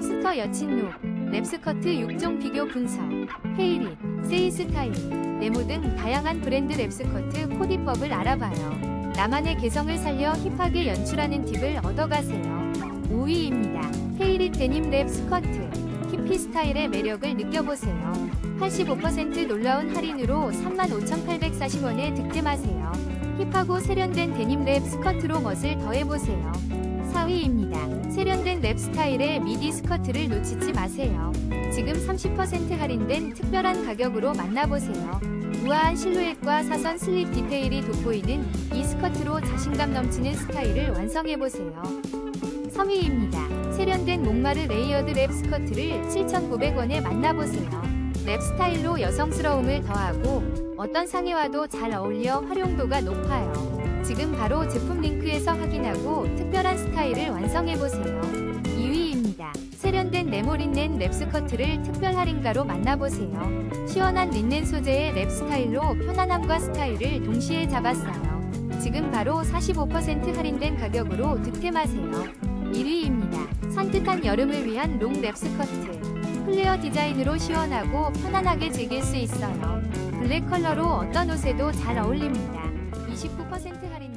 힙스터 여친룩, 랩스커트 6종 비교 분석, 페이릿, 세이 스타일, 네모 등 다양한 브랜드 랩스커트 코디법을 알아봐요. 나만의 개성을 살려 힙하게 연출하는 팁을 얻어가세요. 5위입니다. 페이릿 데님 랩 스커트. 히피 스타일의 매력을 느껴보세요. 85% 놀라운 할인으로 35,840원에 득템하세요. 힙하고 세련된 데님 랩 스커트로 멋을 더해보세요. 4위입니다. 랩 스타일의 미디 스커트를 놓치지 마세요. 지금 30% 할인된 특별한 가격으로 만나보세요. 우아한 실루엣과 사선 슬립 디테일이 돋보이는 이 스커트로 자신감 넘치는 스타일을 완성해보세요. 3위입니다. 세련된 목마르 레이어드 랩 스커트를 7,900원에 만나보세요. 랩 스타일로 여성스러움을 더하고 어떤 상의와도 잘 어울려 활용도가 높아요. 지금 바로 제품 링크에서 확인하고 특별한 스타일을 완성해보세요. 2위입니다. 세련된 네모린넨 랩 스커트를 특별 할인가로 만나보세요. 시원한 린넨 소재의 랩 스타일로 편안함과 스타일을 동시에 잡았어요. 지금 바로 45% 할인된 가격으로 득템하세요. 1위입니다. 산뜻한 여름을 위한 롱 랩 스커트. 플레어 디자인으로 시원하고 편안하게 즐길 수 있어요. 블랙 컬러로 어떤 옷에도 잘 어울립니다. 29% 할인